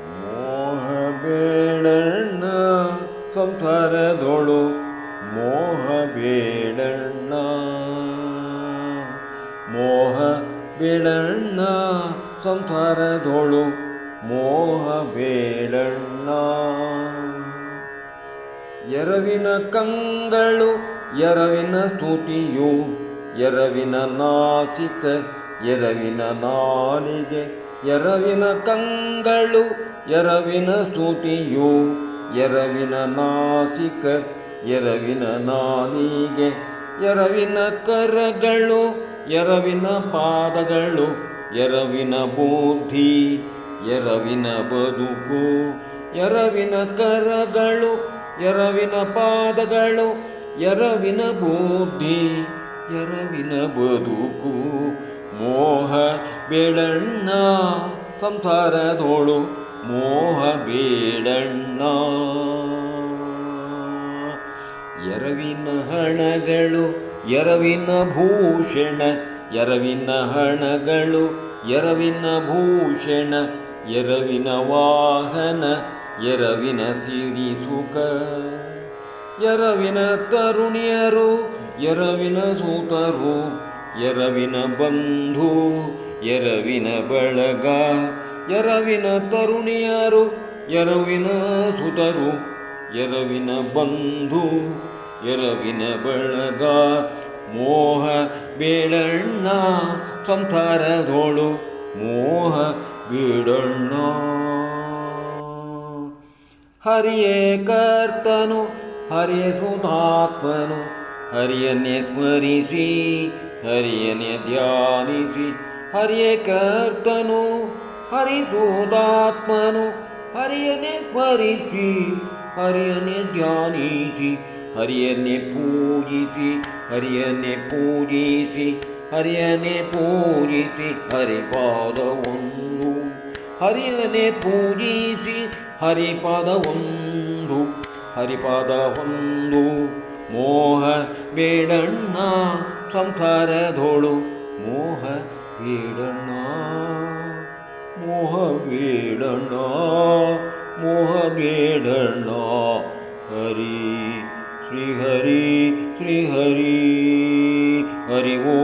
ಮೋಹ ಬೇಡಣ್ಣ ಮೋಹಬೇಡಣ್ಣ ಮೋಹ ಬೇಡಣ್ಣ. ಮೋಹ ಬೇಡಣ್ಣ, ಸಂಸಾರದೋಳು ಮೋಹ ಬೇಡಣ್ಣ. ಎರವಿನ ಕಂಗಳು, ಎರವಿನ ಸ್ತುತಿಯು, ಎರವಿನ ನಾಸಿಕ ಎರವಿನ ನಾಲಿಗೆ, ಎರವಿನ ಕಂಗಳು, ಎರವಿನ ಸ್ತುತಿಯು ಎರವಿನ ನಾಸಿಕ, ಎರವಿನ ನಾಲಿಗೆ, ಎರವಿನ ಕರಗಳು, ಎರವಿನ ಪಾದಗಳು, ಎರವಿನ ಬುದ್ಧಿ, ಎರವಿನ ಬದುಕು, ಎರವಿನ ಕರಗಳು, ಎರವಿನ ಪಾದಗಳು, ಎರವಿನ ಬುದ್ಧಿ, ಎರವಿನ ಬದುಕು ಮೋಹ ಬೇಡಣ್ಣ, ಸಂಸಾರದೋಳು ಮೋಹ ಬೇಡಣ್ಣ. ಎರವಿನ ಹಣಗಳು, ಎರವಿನ ಭೂಷಣ, ಎರವಿನ ಹಣಗಳು, ಎರವಿನ ಭೂಷಣ, ಎರವಿನ ವಾಹನ, ಎರವಿನ ಸಿರಿ ಸುಖ. ಎರವಿನ ತರುಣಿಯರು, ಎರವಿನ ಸೂತರು ಎರವಿನ ಬಂಧು, ಎರವಿನ ಬಳಗ, ಎರವಿನ ತರುಣಿಯರು, ಎರವಿನ ಸುತರು, ಎರವಿನ ಬಂಧು, ಎರವಿನ ಬಳಗ, ಮೋಹ ಬೇಡಣ್ಣ ಸಂಸಾರದೋಳು, ಮೋಹ ಬೇಡಣ್ಣ ಹರಿಯೇ ಕರ್ತನು, ಹರಿಯ ಸುತಾತ್ಮನು, ಹರಿಯನ್ನೇ ಸ್ಮರಿಸಿ ಹರಿಯನ್ನೇ ಧ್ಯಾನಿಸಿ ಹರಿಯೇ ಕರ್ತನು ಹರಿಸೂತಾತ್ಮನು ಹರಿಯನ್ನೇ ಸ್ಮರಿಸಿ ಹರಿಯನ್ನೇ ಧ್ಯಾನಿಸಿ ಹರಿಯನ್ನೇ ಪೂಜಿಸಿ ಹರಿಯನ್ನೇ ಪೂಜಿಸಿ ಹರಿಯನ್ನೇ ಪೂಜಿಸಿ ಹರಿಪಾದವೊಂದು ಹರಿಯನ್ನೇ ಪೂಜಿಸಿ ಹರಿಪಾದ ಒಂದು ಹರಿಪಾದ ಒಂದು ಮೋಹ ಬೇಡಣ್ಣ ಸಂಸಾರದೋಳು ಮೋಹ ಬೇಡಣ್ಣ ಮೋಹ ಬೇಡಣ್ಣ ಮೋಹ ಬೇಡಣ್ಣ ಹರಿ ಶ್ರೀ ಹರಿ ಶ್ರೀ ಹರಿ ಹರಿ ಓ